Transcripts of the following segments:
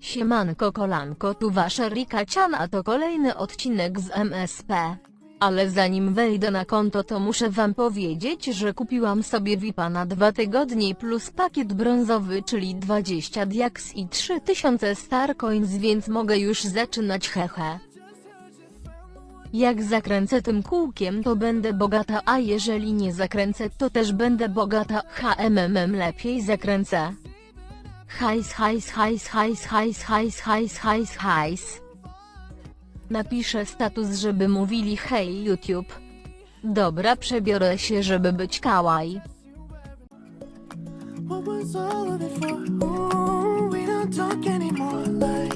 Siemanko kolanko tu wasza Rika Chan a to kolejny odcinek z MSP. Ale zanim wejdę na konto to muszę wam powiedzieć, że kupiłam sobie VIPa na dwa tygodnie plus pakiet brązowy czyli 20 diaks i 3000 starcoins więc mogę już zaczynać hehe. Jak zakręcę tym kółkiem to będę bogata a jeżeli nie zakręcę to też będę bogata HMMM lepiej zakręcę. Hajs, hajs, hajs, hajs, hajs, hajs, hajs, hajs, hajs. Napiszę status, żeby mówili hej YouTube. Dobra, przebiorę się, żeby być kawaii. What was all of it for? Ooh, we don't talk anymore like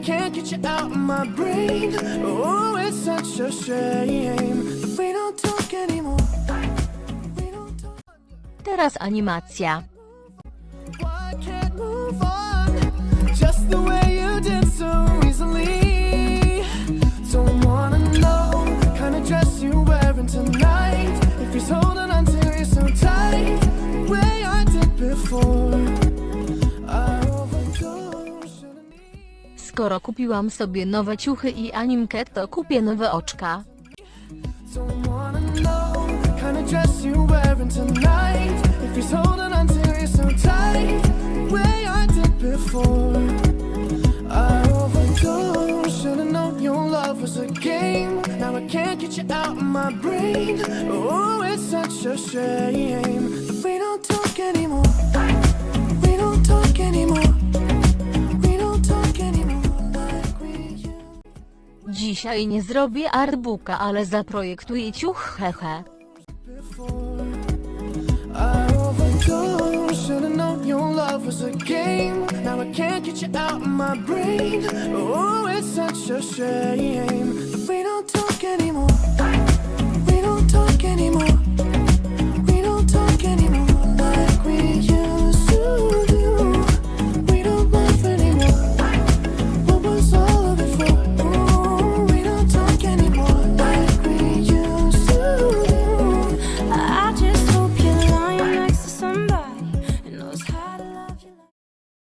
can't get you out of my brain. Oh, it's such a shame we don't talk anymore. We don't talk. Teraz animacja. skoro kupiłam sobie nowe ciuchy i animkę to kupię nowe oczka. anymore. We don't talk anymore. Dzisiaj nie zrobię artbooka, ale zaprojektuję ciuch hehe. Now I can't get you out of my brain. Oh, it's such a shame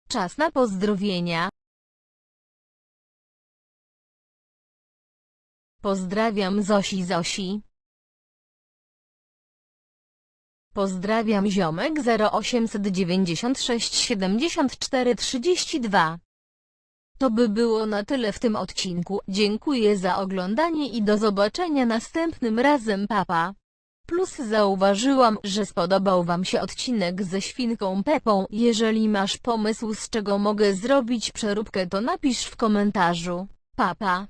Czas na pozdrowienia. Pozdrawiam Zosi Zosi. Pozdrawiam ziomek 0896 74 32. To by było na tyle w tym odcinku. Dziękuję za oglądanie i do zobaczenia następnym razem papa. Plus zauważyłam, że spodobał wam się odcinek ze świnką Pepą. Jeżeli masz pomysł z czego mogę zrobić przeróbkę to napisz w komentarzu. Papa.